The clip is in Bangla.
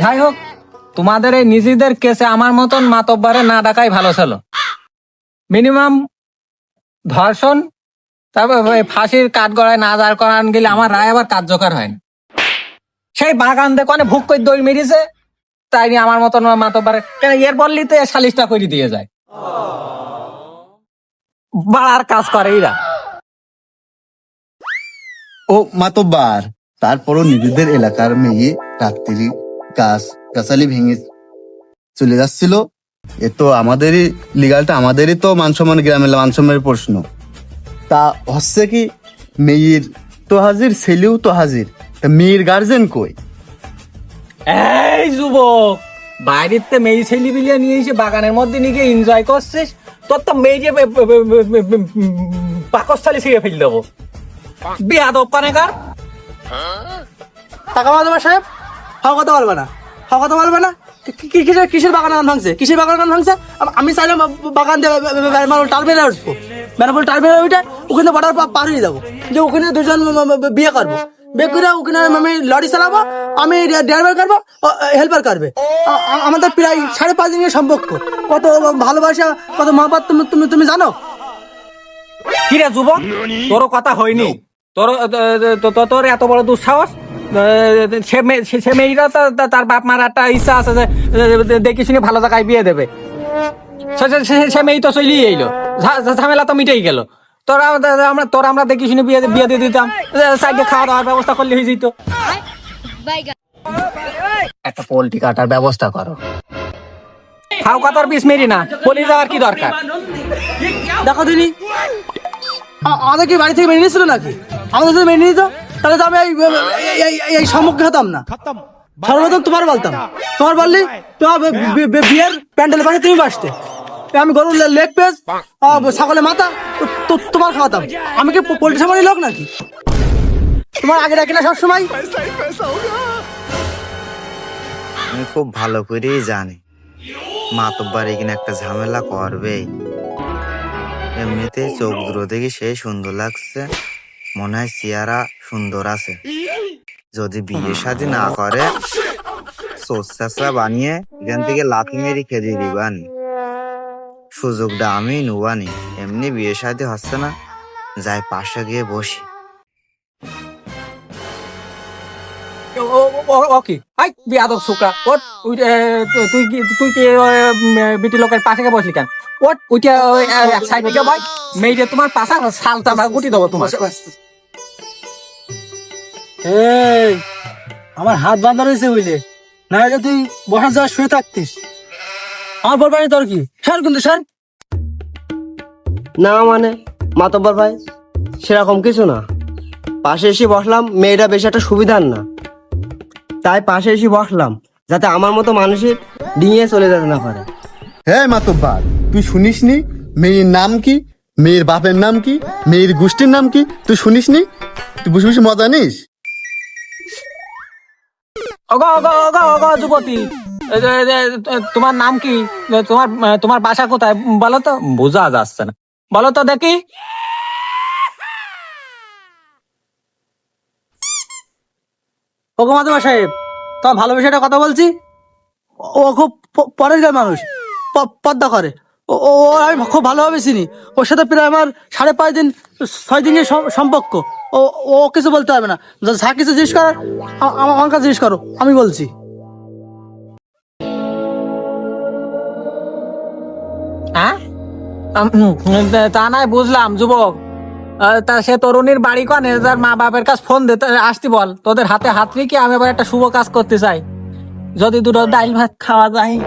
যাই হোক তোমাদের এই নিজেদের কেসে আমার মতন মাতব্বারে না ডাকাই ভালো ছিল। মিনিমাম ধর্ষণ, তারপর ফাঁসির কাঠ গড়ায় না দাঁড় করান গেলে আমার রায় আবার কার্যকর হয় সেই বাগান দেখো ভুক করে দই মেরেছে, তাই নিয়ে আমার মতন মাতব্বারে এর বললি তো সালিশটা করে দিয়ে যায়। বাড়ার কাজ করে এরা। ও মাতব্বার, তারপরও নিজেদের এলাকার মেয়ে রাত্রি গাছ গাছালি ভেঙে চলে যাচ্ছিল। এ তো আমাদেরই লিগালটা আমাদেরই তো মানসম্মান গ্রামের মানসম্মানের প্রশ্ন। তা হচ্ছে কি মেয়ের তো হাজির ছেলেও তো হাজির। তা মেয়ের গার্জেন কই? এই যুবক বাইরেতে মেয়ে ছেলে বিলিয়ে নিয়ে এসে বাগানের মধ্যে নিয়ে গিয়ে এনজয় করছিস তোর তো মেয়ে যে পাকস্থলী ছিঁড়ে ফেল দেবো। বিয়া দো কার টাকা মাধব সাহেব হাও কথা বলবে না। হাও কথা বলবে না? কি- কি- কিসের কিসের বাগান গান ভাঙছে? কিসের বাগান গান ভাঙছে? আমি চাইলাম বাগান দিয়ে টার্মিনাল উঠবো। ম্যানবল টার্মিনাল উঠে ওখানে বর্ডার পার হয়ে যাব। যে ওখানে দুজন বিয়ে করব। বিয়ে করে ওখানে আমি লরি চালাবো আমি ড্রাইভার করব হেল্পার করবে। আমাদের প্রায় সাড়ে পাঁচ দিনের সম্পর্ক। কত ভালোবাসা কত মহাপাত তুমি তুমি তুমি জানো? কি রে যুবক? তোর কথা হয়নি। তোর তোর এত বড় দুঃসাহস? সে মেয়ে- সে- সে মেয়েরা তার বাপ মার একটা ইচ্ছা আছে যে দেখি শুনে ভালো জায়গায় বিয়ে দেবে। সে- মেয়ে তো চলিয়ে এলো। ঝামেলা তো মিটেই গেল। তোরা আমরা তোরা আমরা দেখি শুনে বিয়ে বিয়ে দিয়ে দিতাম। সাইডে খাওয়া দাওয়ার ব্যবস্থা করলে হয়ে যেত। একটা পোল্ট্রি কাটার ব্যবস্থা করো। খাও কাতার বিষ মেরি না, বলি যাওয়ার কি দরকার? দেখো দিনি। আমাদের কি বাড়ি থেকে মেনে নিয়েছিল নাকি? আমাদের মেনে নিত তাহলে তো আমি এই এই- এই- এই- এই হতাম না। সর্বপ্রথম তোমার বলতাম। তোমার বললি তোমার বিয়ের প্যান্ডেলের পাশে তুমি বাসতে। আমি গরুর লেগ পেস ছাগলের মাথা তো- তো- তোমার খাওয়াতাম। আমি কি পোল্ট্রি সামানি লোক নাকি? তোমার আগে রাখি না সবসময়? আমি খুব ভালো করেই জানি। মাতব্বার এখানে একটা ঝামেলা করবেই। এমনিতে চোখ দূর দেখে সে সুন্দর লাগছে। মনে হয় চেহারা সুন্দর আছে। যদি বিয়ে শাদী না করে সোচ্চাচা বানিয়ে এখান থেকে লাথি মেরে সুযোগটা আমি নুবানি এমনি বিয়ে শাদী হচ্ছে না যাই পাশে গিয়ে বসি। তুই তুই কি বিটি লোকের পাশে বসলি কেন? ওট উইটা ওই, এ, এক ভাই মেয়েটা তোমার পাশা সালটা আমরা গুটি দেবো তোমার। এই আমার হাত বাঁধা রয়েছে বুঝলে? না হলে তুই বসার যাওয়া শুয়ে থাকতিস। আমার বলবানি তোর কি? স্যার কিন্তু স্যার না মানে মাতব্বর ভাই সেরকম কিছু না। পাশে এসে বসলাম মেয়েটা বেশ একটা সুবিধার না। তাই পাশে এসে বসলাম যাতে আমার মতো মানুষের ডিঙিয়ে চলে যেতে না পারে। হ্যাঁ মাতব্বার তুই শুনিসনি? মেয়ের নাম কি? মেয়ের বাপের নাম কি? মেয়ের গোষ্ঠীর নাম কি? তুই শুনিসনি তুই বসে বসে মজা নিস? ওগো ওগো ওগো ওগো যুবতী। এ, এ, এ, এ, তোমার নাম কি? এ, তোমার তোমার বাসা কোথায়? বলো তো। বোঝা যাচ্ছে না। বলো তো দেখি। ওগো মাধবা সাহেব তোমার ভালোবেসে একটা কথা বলছি? ও খুব প- পরের গায়ে মানুষ প- পদ্মা করে ও ও আমি খুব ভালোভাবে চিনি। ওর সাথে প্রায় আমার সাড়ে পাঁচ দিন, ছয় দিনের সম- সম্পর্ক। ও ও কিছু বলতে পারবে না। যা- কিছু জিজ্ঞেস করার আমার কাছে জিজ্ঞেস করো, আমি বলছি। হ্যাঁ তা নাই, বুঝলাম, যুবক। তা সে তরুণীর বাড়ি কনে, তার মা বাপের কাছে ফোন দে, তা- আসতে বল। তোদের হাতে হাত রেখে আমি আবার একটা শুভ কাজ করতে চাই। যদি দুটো ডাইল ভাত খাওয়া যায়।